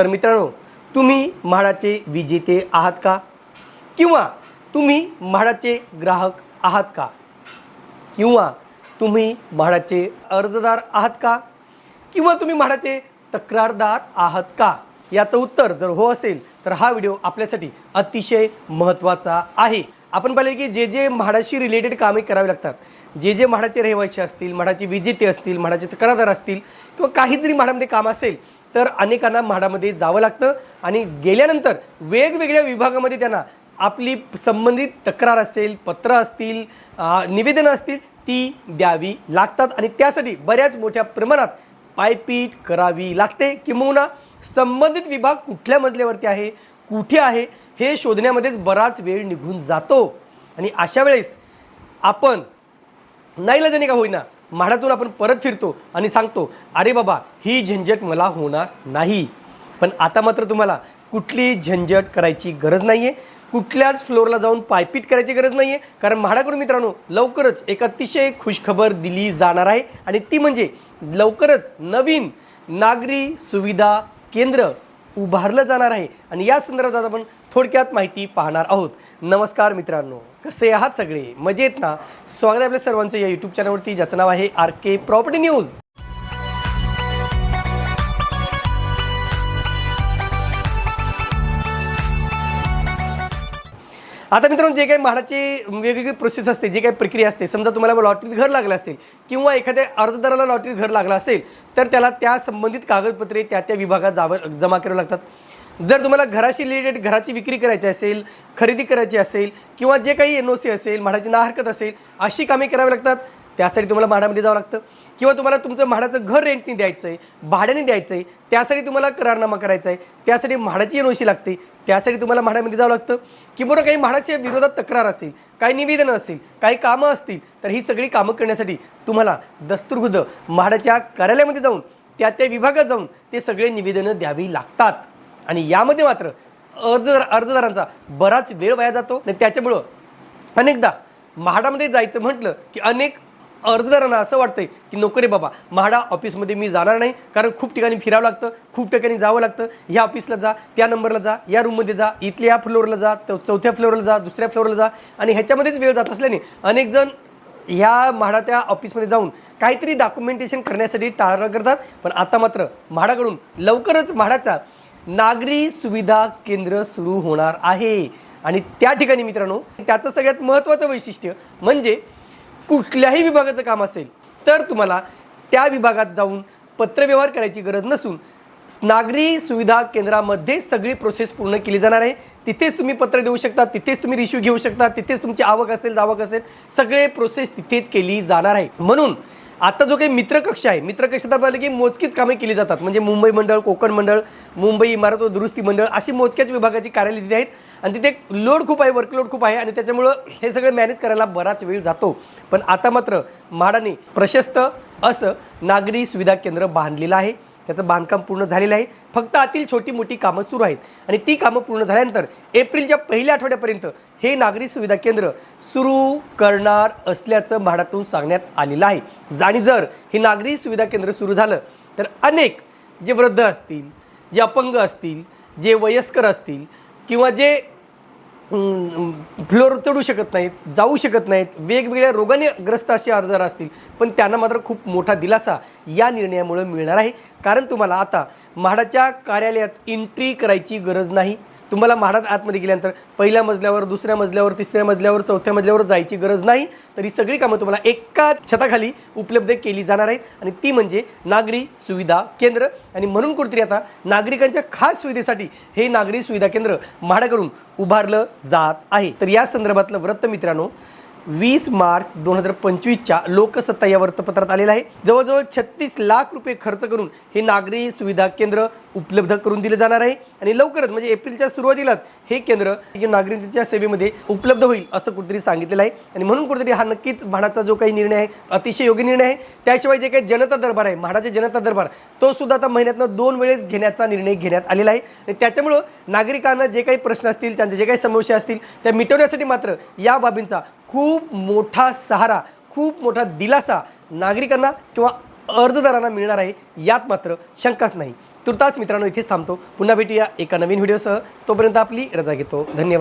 तर मित्रांनो तुम्ही म्हाडाचे विजेते आहात का? किंवा तुम्ही म्हाडाचे ग्राहक आहात का? किंवा तुम्ही म्हाडाचे अर्जदार आहात का? किंवा तुम्ही म्हाडाचे तक्रारदार आहात का? याचं उत्तर जर हो असेल तर हा व्हिडिओ आपल्यासाठी अतिशय महत्त्वाचा आहे. आपण पाहिले की जे जे म्हाडाशी रिलेटेड कामे करावी लागतात जे जे म्हाडाचे रहिवासी असतील म्हाडाचे विजेते असतील म्हाडाचे तक्रारदार असतील किंवा काही जरी म्हाडामध्ये काम असेल तर अनेकांना म्हाडामध्ये जावं लागतं आणि गेल्यानंतर वेगवेगळ्या विभागामध्ये त्यांना आपली संबंधित तक्रार असेल पत्र असतील निवेदनं असतील ती द्यावी लागतात. आणि त्यासाठी बऱ्याच मोठ्या प्रमाणात पायपीट करावी लागते. किंबहुना संबंधित विभाग कुठल्या मजल्यावरती आहे कुठे आहे हे शोधण्यामध्येच बराच वेळ निघून जातो. आणि अशा वेळेस आपण नाईलाजाने का होईना म्हाडातून आपण परत फिरतो आणि सांगतो अरे बाबा ही झंझट मला होणार नाही. पण आता मात्र तुम्हाला कुठली झंझट करायची गरज नाही आहे कुठल्याच फ्लोअरला जाऊन पायपीट करायची गरज नाही आहे कारण म्हाडाकडून मित्रांनो लवकरच एक अतिशय खुशखबर दिली जाणार आहे. आणि ती म्हणजे लवकरच नवीन नागरी सुविधा केंद्र उभारलं जाणार आहे. आणि या संदर्भात आपण थोडक्यात माहिती पाहणार आहोत. नमस्कार मित्रांनो कसे आहात सगळे? मजेत ना? स्वागत आहे आपल्या सर्वांचं या यूट्यूब चॅनलवरती ज्याचं नाव आहे आर के प्रॉपर्टी न्यूज आता मित्रांनो जे काही म्हाडाची वेगवेगळी प्रोसेस असते जे काही प्रक्रिया असते समजा तुम्हाला लॉटरीत घर लागलं असेल किंवा एखाद्या अर्जदाराला लॉटरीत घर लागलं असेल तर त्याला त्या संबंधित कागदपत्रे त्या त्या विभागात जावं जमा करावं लागतात. जर तुम्हाला घराशी रिलेटेड घराची विक्री करायची असेल खरेदी करायची असेल किंवा जे काही एन ओ सी असेल म्हाडाची ना हरकत असेल अशी कामे करावी लागतात त्यासाठी तुम्हाला म्हाडामध्ये जावं लागतं. किंवा तुम्हाला तुमचं म्हाडाचं घर रेंटने द्यायचं आहे भाड्याने द्यायचं आहे त्यासाठी तुम्हाला करारनामा करायचा आहे त्यासाठी म्हाडाची एनओसी लागते त्यासाठी तुम्हाला म्हाडामध्ये जावं लागतं. किंवा काही म्हाडाच्या विरोधात तक्रार असेल काही निवेदनं असेल काही कामं असतील तर ही सगळी कामं करण्यासाठी तुम्हाला दस्तुरखुद्द म्हाडाच्या कार्यालयामध्ये जाऊन त्या त्या विभागात जाऊन ते सगळे निवेदनं द्यावी लागतात. आणि यामध्ये मात्र अर्ज अर्जदारांचा बराच वेळ वाया जातो आणि त्याच्यामुळं अनेकदा म्हाडामध्ये जायचं म्हटलं की अनेक अर्जदारांना असं वाटतंय की नोकरी बाबा म्हाडा ऑफिसमध्ये मी जाणार नाही कारण खूप ठिकाणी फिरावं लागतं खूप ठिकाणी जावं लागतं. ह्या ऑफिसला जा त्या नंबरला जा या रूममध्ये जा इथल्या या फ्लोअरला जा चौथ्या फ्लोअरला जा दुसऱ्या फ्लोअरला जा. आणि ह्याच्यामध्येच वेळ जात असल्याने अनेक जण ह्या म्हाडा त्या ऑफिसमध्ये जाऊन काहीतरी डॉक्युमेंटेशन करण्यासाठी टाळा करतात. पण आता मात्र म्हाडाकडून लवकरच म्हाडाचा नागरी सुविधा केंद्र सुरू होणार आहे. आणि त्या ठिकाणी मित्रांनो त्याचं सगळ्यात महत्त्वाचं वैशिष्ट्य म्हणजे कुठल्याही विभागाचं काम असेल तर तुम्हाला त्या विभागात जाऊन पत्रव्यवहार करायची गरज नसून नागरी सुविधा केंद्रामध्ये सगळी प्रोसेस पूर्ण केली जाणार आहे. तिथेच तुम्ही पत्र देऊ शकता तिथेच तुम्ही रिश्यू घेऊ शकता तिथेच तुमची आवक असेल जावक असेल सगळे प्रोसेस तिथेच केली जाणार आहे. म्हणून आता जो काही मित्रकक्ष आहे मित्रकक्षात पाहिलं की मोजकीच कामे केली जातात. म्हणजे मुंबई मंडळ कोकण मंडळ मुंबई इमारत व दुरुस्ती मंडळ अशी मोजक्याच विभागाची कार्यालय तिथे आहेत. आणि तिथे लोड खूप आहे वर्कलोड खूप आहे आणि त्याच्यामुळं हे सगळं मॅनेज करायला बराच वेळ जातो. पण आता मात्र म्हाडाने प्रशस्त असं नागरी सुविधा केंद्र बांधलेलं आहे. त्याचं बांधकाम पूर्ण झालेलं आहे. फक्त आतील छोटी मोठी कामं सुरू आहेत. आणि ती कामं पूर्ण झाल्यानंतर एप्रिलच्या पहिल्या आठवड्यापर्यंत हे नागरी सुविधा केंद्र सुरू करणार असल्याचं म्हाडातून सांगण्यात आलेलं आहे. आणि जर हे नागरी सुविधा केंद्र सुरू झालं तर अनेक जे वृद्ध असतील जे अपंग असतील जे वयस्कर असतील किंवा जे फ्लोर चढू शकत नाहीत जाऊ शकत नाहीत वेगवेगळ्या रोगाने ग्रस्त असे अर्जदार असतील पण त्यांना मात्र खूप मोठा दिलासा या निर्णयामुळे मिळणार आहे. कारण तुम्हाला आता म्हाडाच्या कार्यालयात एंट्री करायची गरज नाही. तुम्हाला म्हाडात आतमध्ये गेल्यानंतर पहिल्या मजल्यावर दुसऱ्या मजल्यावर तिसऱ्या मजल्यावर चौथ्या मजल्यावर जायची गरज नाही. तर ही सगळी कामं तुम्हाला एकाच छताखाली उपलब्ध केली जाणार आहेत. आणि ती म्हणजे नागरी सुविधा केंद्र. आणि म्हणून कुठेतरी आता नागरिकांच्या खास सुविधेसाठी हे नागरी सुविधा केंद्र म्हाडाकडून उभारलं जात आहे. तर या संदर्भातलं वृत्त मित्रांनो वीस मार्च दोन हजार पंचवीसच्या लोकसत्ता या वृत्तपत्रात आलेलं आहे. जवळजवळ छत्तीस लाख रुपये खर्च करून हे नागरी सुविधा केंद्र उपलब्ध करून दिलं जाणार आहे. आणि लवकरच म्हणजे एप्रिलच्या सुरुवातीलाच हे केंद्र हे नागरिकांच्या सेवेमध्ये उपलब्ध होईल असं कुठेतरी सांगितलेलं आहे. आणि म्हणून कुठेतरी हा नक्कीच म्हाडाचा जो काही निर्णय आहे अतिशय योग्य निर्णय आहे. त्याशिवाय जे काही जनता दरबार आहे म्हाडाचे जनता दरबार तो सुद्धा आता महिन्यातनं दोन वेळेस घेण्याचा निर्णय घेण्यात आलेला आहे. आणि त्याच्यामुळं नागरिकांना जे काही प्रश्न असतील त्यांचे जे काही समस्या असतील त्या मिटवण्यासाठी मात्र या बाबींचा खूप मोठा सहारा खूप मोठा दिलासा नागरिकांना किंवा अर्जदारांना मिळणार आहे यात मात्र शंकाच नाही. तुर्तास मित्रांनो इथेच थांबतो. पुन्हा भेटूया एका नवीन व्हिडिओसह. तोपर्यंत आपली रजा घेतो. धन्यवाद.